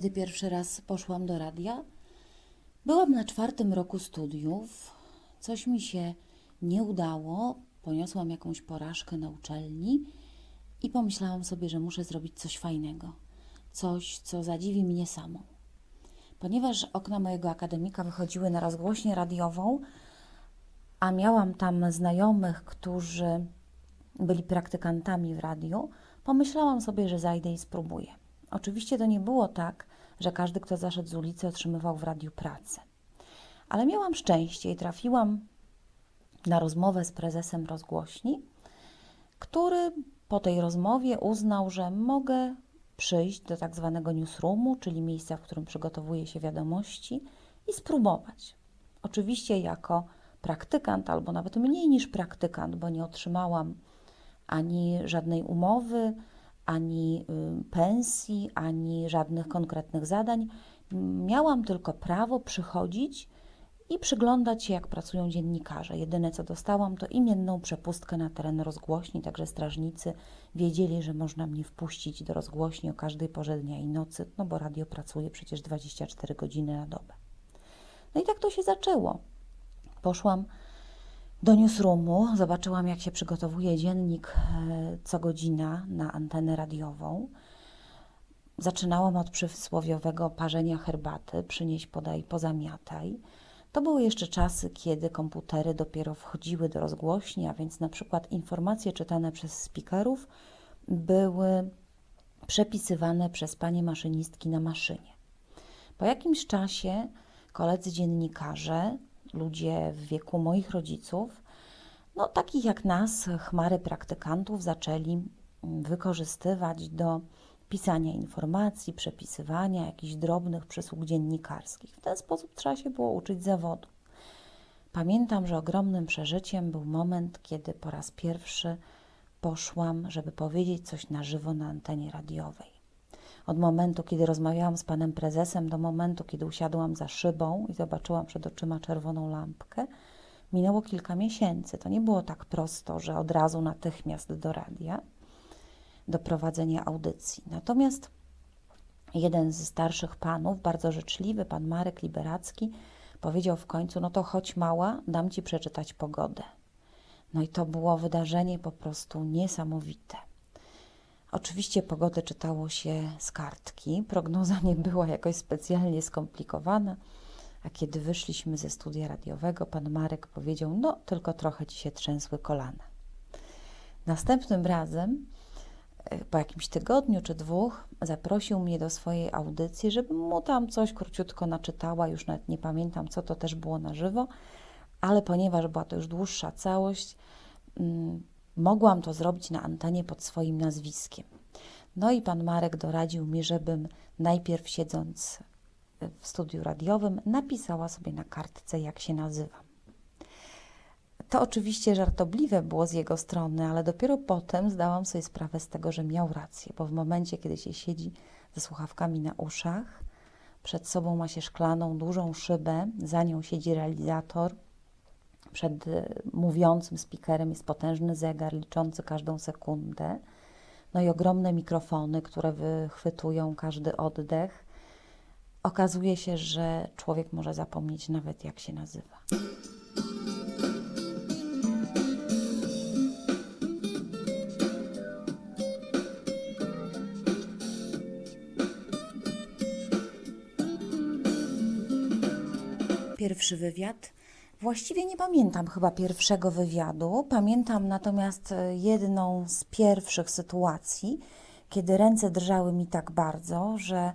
kiedy pierwszy raz poszłam do radia? Byłam na czwartym roku studiów. Coś mi się nie udało. Poniosłam jakąś porażkę na uczelni i pomyślałam sobie, że muszę zrobić coś fajnego. Coś, co zadziwi mnie samą. Ponieważ okna mojego akademika wychodziły na rozgłośnię radiową, a miałam tam znajomych, którzy byli praktykantami w radiu, pomyślałam sobie, że zajdę i spróbuję. Oczywiście to nie było tak, że każdy, kto zaszedł z ulicy, otrzymywał w radiu pracę. Ale miałam szczęście i trafiłam na rozmowę z prezesem rozgłośni, który po tej rozmowie uznał, że mogę przyjść do tak zwanego newsroomu, czyli miejsca, w którym przygotowuje się wiadomości i spróbować. Oczywiście jako praktykant, albo nawet mniej niż praktykant, bo nie otrzymałam ani żadnej umowy, ani y, pensji, ani żadnych konkretnych zadań. Miałam tylko prawo przychodzić i przyglądać się, jak pracują dziennikarze. Jedyne, co dostałam, to imienną przepustkę na teren rozgłośni, także strażnicy wiedzieli, że można mnie wpuścić do rozgłośni o każdej porze dnia i nocy, no bo radio pracuje przecież 24 godziny na dobę. No i tak to się zaczęło. Poszłam do newsroomu, zobaczyłam, jak się przygotowuje dziennik e, co godzina na antenę radiową. Zaczynałam od przysłowiowego parzenia herbaty, przynieś, podaj, pozamiataj. To były jeszcze czasy, kiedy komputery dopiero wchodziły do rozgłośni, a więc na przykład informacje czytane przez speakerów były przepisywane przez panie maszynistki na maszynie. Po jakimś czasie koledzy dziennikarze, ludzie w wieku moich rodziców, no takich jak nas, chmary praktykantów, zaczęli mm, wykorzystywać do pisania informacji, przepisywania jakichś drobnych przysług dziennikarskich. W ten sposób trzeba się było uczyć zawodu. Pamiętam, że ogromnym przeżyciem był moment, kiedy po raz pierwszy poszłam, żeby powiedzieć coś na żywo na antenie radiowej. Od momentu, kiedy rozmawiałam z panem prezesem, do momentu, kiedy usiadłam za szybą i zobaczyłam przed oczyma czerwoną lampkę, minęło kilka miesięcy. To nie było tak prosto, że od razu natychmiast do radia, do prowadzenia audycji. Natomiast jeden z starszych panów, bardzo życzliwy, pan Marek Liberacki, powiedział w końcu: No to chodź, mała, dam ci przeczytać pogodę. No i to było wydarzenie po prostu niesamowite. Oczywiście pogodę czytało się z kartki. Prognoza nie była jakoś specjalnie skomplikowana. A kiedy wyszliśmy ze studia radiowego, pan Marek powiedział: No, tylko trochę ci się trzęsły kolana. Następnym razem, e, po jakimś tygodniu czy dwóch, zaprosił mnie do swojej audycji, żebym mu tam coś króciutko naczytała. Już nawet nie pamiętam, co to też było na żywo, ale ponieważ była to już dłuższa całość, mm, mogłam to zrobić na antenie pod swoim nazwiskiem. No i pan Marek doradził mi, żebym najpierw siedząc w studiu radiowym napisała sobie na kartce, jak się nazywam. To oczywiście żartobliwe było z jego strony, ale dopiero potem zdałam sobie sprawę z tego, że miał rację, bo w momencie, kiedy się siedzi ze słuchawkami na uszach, przed sobą ma się szklaną, dużą szybę, za nią siedzi realizator, przed y, mówiącym speakerem jest potężny zegar liczący każdą sekundę, no i ogromne mikrofony, które wychwytują każdy oddech. Okazuje się, że człowiek może zapomnieć nawet, jak się nazywa. Pierwszy wywiad. Właściwie nie pamiętam chyba pierwszego wywiadu. Pamiętam natomiast e, jedną z pierwszych sytuacji, kiedy ręce drżały mi tak bardzo, że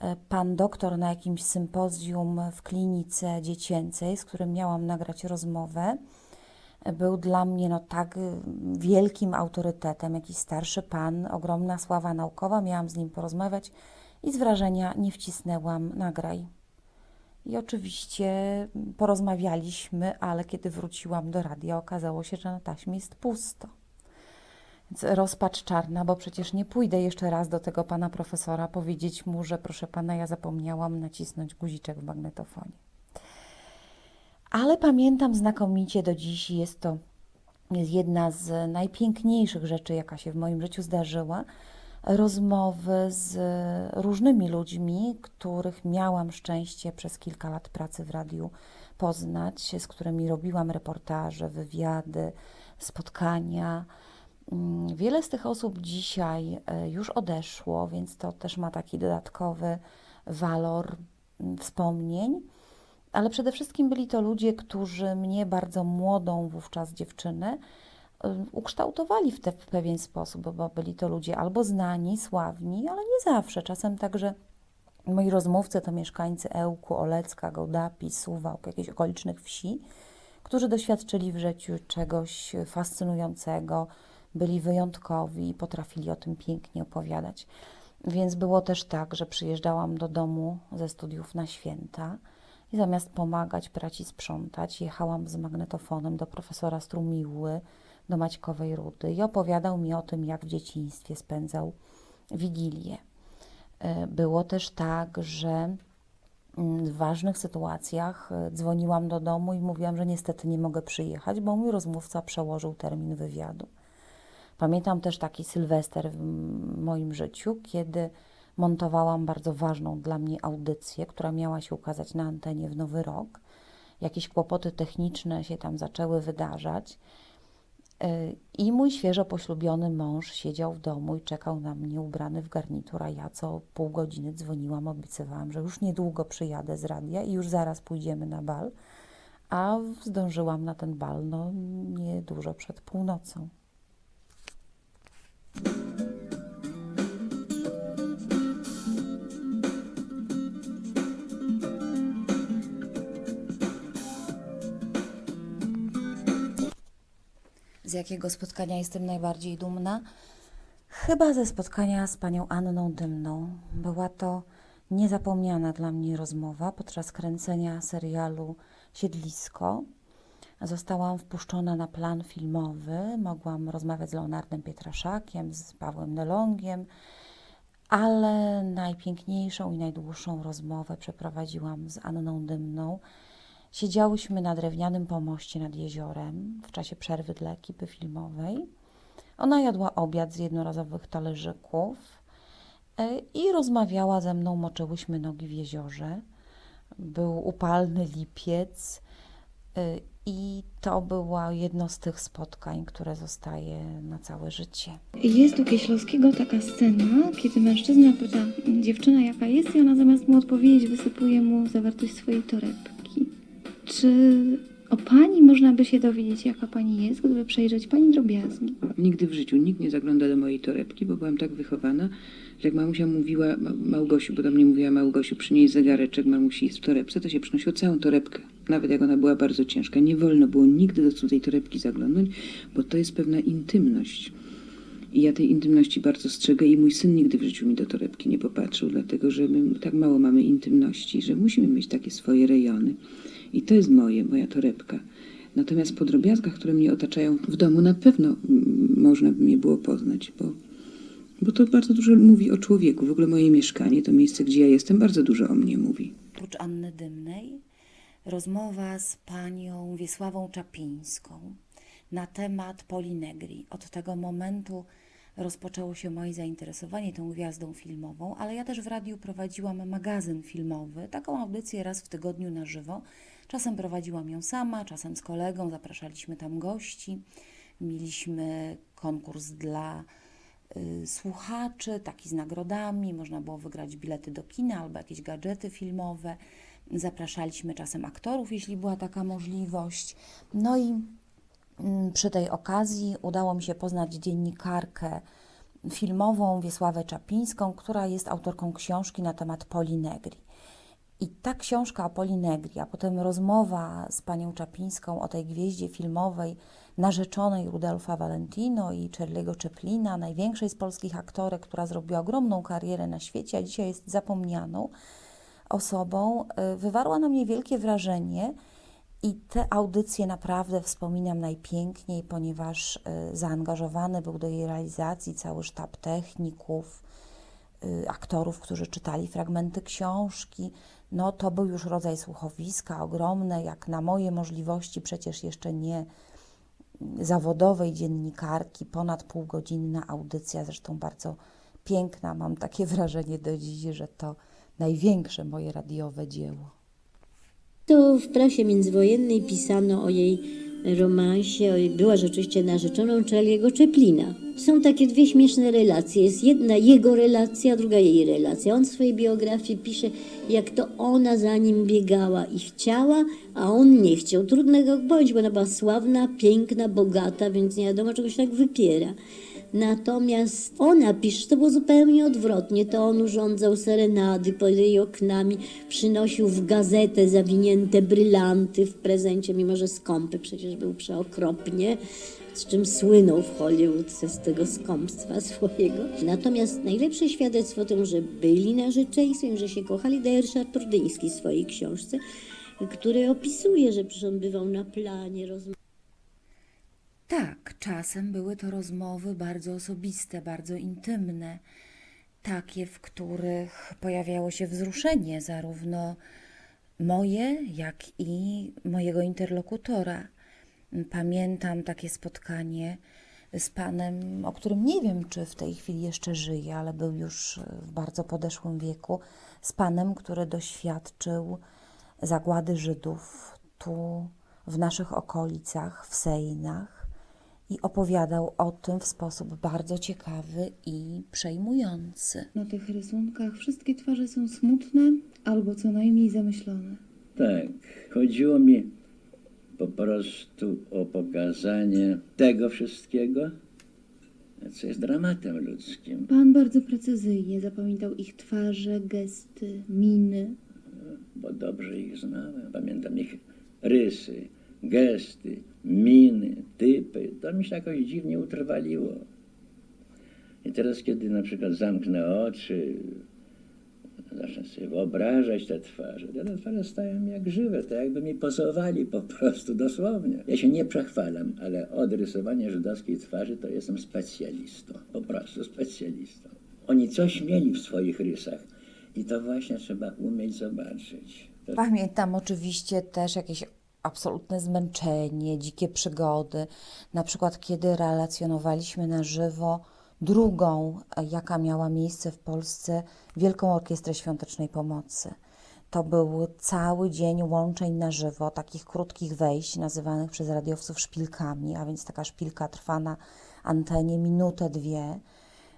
e, pan doktor na jakimś sympozjum w klinice dziecięcej, z którym miałam nagrać rozmowę, e, był dla mnie no tak wielkim autorytetem, jakiś starszy pan, ogromna sława naukowa, miałam z nim porozmawiać i z wrażenia nie wcisnęłam nagraj. I oczywiście porozmawialiśmy, ale kiedy wróciłam do radia, okazało się, że na taśmie jest pusto. Więc rozpacz czarna, bo przecież nie pójdę jeszcze raz do tego pana profesora powiedzieć mu, że proszę pana, ja zapomniałam nacisnąć guziczek w magnetofonie. Ale pamiętam znakomicie do dziś, jest to jest jedna z najpiękniejszych rzeczy, jaka się w moim życiu zdarzyła, rozmowy z różnymi ludźmi, których miałam szczęście przez kilka lat pracy w radiu poznać, z którymi robiłam reportaże, wywiady, spotkania. Mm, Wiele z tych osób dzisiaj e, już odeszło, więc to też ma taki dodatkowy walor mm, wspomnień. Ale przede wszystkim byli to ludzie, którzy mnie bardzo młodą wówczas dziewczynę ukształtowali w, te, w pewien sposób, bo byli to ludzie albo znani, sławni, ale nie zawsze. Czasem także moi rozmówcy to mieszkańcy Ełku, Olecka, Gołdapi, Suwałk, jakichś okolicznych wsi, którzy doświadczyli w życiu czegoś fascynującego, byli wyjątkowi i potrafili o tym pięknie opowiadać. Więc było też tak, że przyjeżdżałam do domu ze studiów na święta i zamiast pomagać brać i sprzątać, jechałam z magnetofonem do profesora Strumiły, do Maćkowej Rudy i opowiadał mi o tym, jak w dzieciństwie spędzał Wigilię. E, Było też tak, że mm, w ważnych sytuacjach e, dzwoniłam do domu i mówiłam, że niestety nie mogę przyjechać, bo mój rozmówca przełożył termin wywiadu. Pamiętam też taki sylwester w moim życiu, kiedy montowałam bardzo ważną dla mnie audycję, która miała się ukazać na antenie w Nowy Rok. Jakieś kłopoty techniczne się tam zaczęły wydarzać. I mój świeżo poślubiony mąż siedział w domu i czekał na mnie ubrany w garnitur, a ja co pół godziny dzwoniłam, obiecywałam, że już niedługo przyjadę z radia i już zaraz pójdziemy na bal, a zdążyłam na ten bal no niedużo przed północą. Z jakiego spotkania jestem najbardziej dumna? Chyba ze spotkania z panią Anną Dymną. Była to niezapomniana dla mnie rozmowa podczas kręcenia serialu Siedlisko. Zostałam wpuszczona na plan filmowy. Mogłam rozmawiać z Leonardem Pietraszakiem, z Pawłem Nelongiem, ale najpiękniejszą i najdłuższą rozmowę przeprowadziłam z Anną Dymną. Siedziałyśmy na drewnianym pomoście nad jeziorem w czasie przerwy dla ekipy filmowej. Ona jadła obiad z jednorazowych talerzyków e, i rozmawiała ze mną, moczyłyśmy nogi w jeziorze. Był upalny lipiec e, i to było jedno z tych spotkań, które zostaje na całe życie. Jest u Kieślowskiego taka scena, kiedy mężczyzna pyta dziewczyna jaka jest i ona zamiast mu odpowiedzieć wysypuje mu zawartość swojej torebki. Czy o pani można by się dowiedzieć jaka pani jest, gdyby przejrzeć pani drobiazgi? Nigdy w życiu nikt nie zagląda do mojej torebki, bo byłam tak wychowana, że jak mamusia mówiła, Ma- Małgosiu, bo do mnie mówiła Małgosiu, przynieś zegareczek, mamusi jest w torebce, to się przynosiło całą torebkę, nawet jak ona była bardzo ciężka. Nie wolno było nigdy do cudzej torebki zaglądnąć, bo to jest pewna intymność. I ja tej intymności bardzo strzegę i mój syn nigdy w życiu mi do torebki nie popatrzył, dlatego że my tak mało mamy intymności, że musimy mieć takie swoje rejony. I to jest moje, moja torebka. Natomiast po drobiazgach, które mnie otaczają w domu, na pewno można by mnie było poznać, bo, bo to bardzo dużo mówi o człowieku. W ogóle moje mieszkanie, to miejsce, gdzie ja jestem, bardzo dużo o mnie mówi. Oprócz Anny Dymnej, rozmowa z panią Wiesławą Czapińską na temat Polinegri. Od tego momentu rozpoczęło się moje zainteresowanie tą gwiazdą filmową, ale ja też w radiu prowadziłam magazyn filmowy, taką audycję raz w tygodniu na żywo. Czasem prowadziłam ją sama, czasem z kolegą, zapraszaliśmy tam gości. Mieliśmy konkurs dla y, słuchaczy, taki z nagrodami, można było wygrać bilety do kina albo jakieś gadżety filmowe. Zapraszaliśmy czasem aktorów, jeśli była taka możliwość. No i przy tej okazji udało mi się poznać dziennikarkę filmową Wiesławę Czapińską, która jest autorką książki na temat Polinegri. I ta książka o Polinegri, a potem rozmowa z panią Czapińską o tej gwieździe filmowej narzeczonej Rudolfa Valentino i Charlie'ego Chaplina, największej z polskich aktorek, która zrobiła ogromną karierę na świecie, a dzisiaj jest zapomnianą osobą, y, wywarła na mnie wielkie wrażenie i te audycje naprawdę wspominam najpiękniej, ponieważ y, zaangażowany był do jej realizacji cały sztab techników, y, aktorów, którzy czytali fragmenty książki. No to był już rodzaj słuchowiska ogromne, jak na moje możliwości, przecież jeszcze nie zawodowej dziennikarki, ponad półgodzinna audycja, zresztą bardzo piękna. Mam takie wrażenie do dziś, że to największe moje radiowe dzieło. To w prasie międzywojennej pisano o jej romansie, o jej, była rzeczywiście narzeczoną Charlie'ego Chaplina. Są takie dwie śmieszne relacje. Jest jedna jego relacja, druga jej relacja. On w swojej biografii pisze, jak to ona za nim biegała i chciała, a on nie chciał. Trudnego bądź, bo ona była sławna, piękna, bogata, więc nie wiadomo, czegoś tak wypiera. Natomiast ona pisze, to było zupełnie odwrotnie. To on urządzał serenady pod jej oknami, przynosił w gazetę zawinięte brylanty w prezencie, mimo że skąpy przecież był przeokropnie, z czym słynął w Hollywood z tego skąpstwa swojego. Natomiast najlepsze świadectwo temu, że byli narzeczeństwem, że się kochali, daje Ryszard Tordyński w swojej książce, który opisuje, że przecież on bywał na planie, rozmawiał. Tak, czasem były to rozmowy bardzo osobiste, bardzo intymne, takie, w których pojawiało się wzruszenie zarówno moje, jak i mojego interlokutora. Pamiętam takie spotkanie z panem, o którym nie wiem, czy w tej chwili jeszcze żyje, ale był już w bardzo podeszłym wieku, z panem, który doświadczył zagłady Żydów tu w naszych okolicach, w Sejnach i opowiadał o tym w sposób bardzo ciekawy i przejmujący. Na tych rysunkach wszystkie twarze są smutne albo co najmniej zamyślone. Tak, chodziło mi po prostu o pokazanie tego wszystkiego, co jest dramatem ludzkim. Pan bardzo precyzyjnie zapamiętał ich twarze, gesty, miny. bo dobrze ich znałem. Pamiętam ich rysy, gesty, miny, typy. To mi się jakoś dziwnie utrwaliło. I teraz, kiedy na przykład zamknę oczy, zacznę sobie wyobrażać te twarze, te twarze stają jak żywe, to jakby mi pozowali po prostu, dosłownie. Ja się nie przechwalam, ale od rysowania żydowskiej twarzy to jestem specjalistą, po prostu specjalistą. Oni coś mieli w swoich rysach i to właśnie trzeba umieć zobaczyć. Pamiętam oczywiście też jakieś absolutne zmęczenie, dzikie przygody. Na przykład, kiedy relacjonowaliśmy na żywo drugą, e, jaka miała miejsce w Polsce, Wielką Orkiestrę Świątecznej Pomocy. To był cały dzień łączeń na żywo, takich krótkich wejść, nazywanych przez radiowców szpilkami, a więc taka szpilka trwa na antenie minutę, dwie.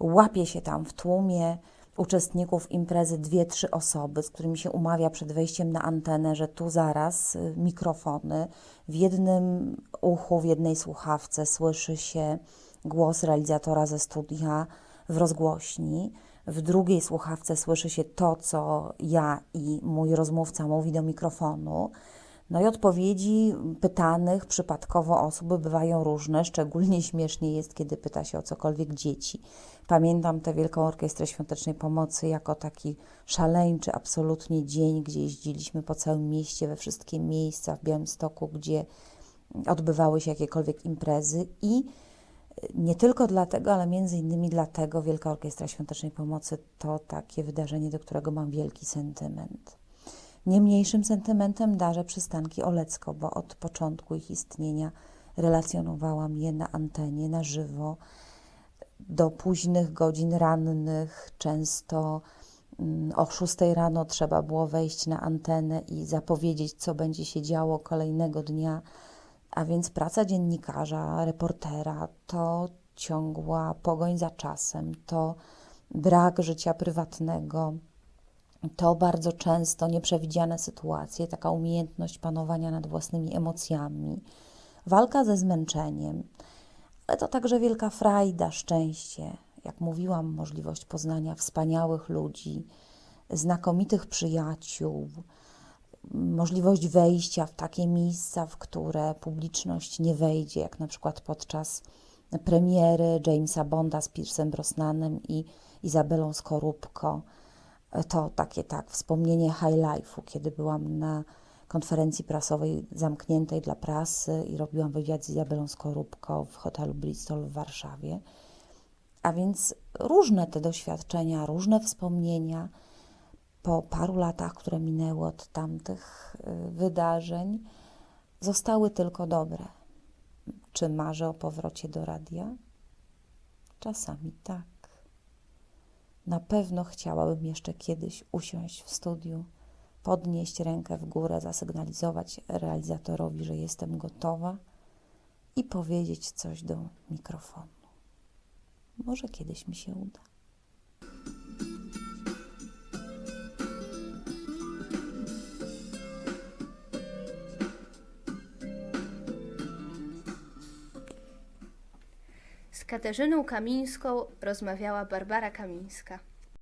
Łapie się tam w tłumie uczestników imprezy dwie, trzy osoby, z którymi się umawia przed wejściem na antenę, że tu zaraz y, mikrofony. W jednym uchu, w jednej słuchawce słyszy się głos realizatora ze studia w rozgłośni. W drugiej słuchawce słyszy się to, co ja i mój rozmówca mówi do mikrofonu. No i odpowiedzi pytanych przypadkowo osób bywają różne, szczególnie śmiesznie jest, kiedy pyta się o cokolwiek dzieci. Pamiętam tę Wielką Orkiestrę Świątecznej Pomocy jako taki szaleńczy absolutnie dzień, gdzie jeździliśmy po całym mieście, we wszystkie miejsca w Białymstoku, gdzie odbywały się jakiekolwiek imprezy i nie tylko dlatego, ale między innymi dlatego Wielka Orkiestra Świątecznej Pomocy to takie wydarzenie, do którego mam wielki sentyment. Nie mniejszym sentymentem darzę przystanki Olecko, bo od początku ich istnienia relacjonowałam je na antenie, na żywo, do późnych godzin rannych, często mm, o 6 rano trzeba było wejść na antenę i zapowiedzieć, co będzie się działo kolejnego dnia. A więc praca dziennikarza, reportera to ciągła pogoń za czasem, to brak życia prywatnego, to bardzo często nieprzewidziane sytuacje, taka umiejętność panowania nad własnymi emocjami, walka ze zmęczeniem, ale to także wielka frajda, szczęście. Jak mówiłam, możliwość poznania wspaniałych ludzi, znakomitych przyjaciół, możliwość wejścia w takie miejsca, w które publiczność nie wejdzie, jak na przykład podczas premiery Jamesa Bonda z Piersem Brosnanem i Izabelą Skorupko. To takie tak, wspomnienie high life'u, kiedy byłam na konferencji prasowej zamkniętej dla prasy i robiłam wywiad z Izabelą Skorupko w hotelu Bristol w Warszawie. A więc różne te doświadczenia, różne wspomnienia po paru latach, które minęły od tamtych y, wydarzeń, zostały tylko dobre. Czy marzę o powrocie do radia? Czasami tak. Na pewno chciałabym jeszcze kiedyś usiąść w studiu, podnieść rękę w górę, zasygnalizować realizatorowi, że jestem gotowa i powiedzieć coś do mikrofonu. Może kiedyś mi się uda. Katarzyną Kamińską rozmawiała Barbara Kamińska.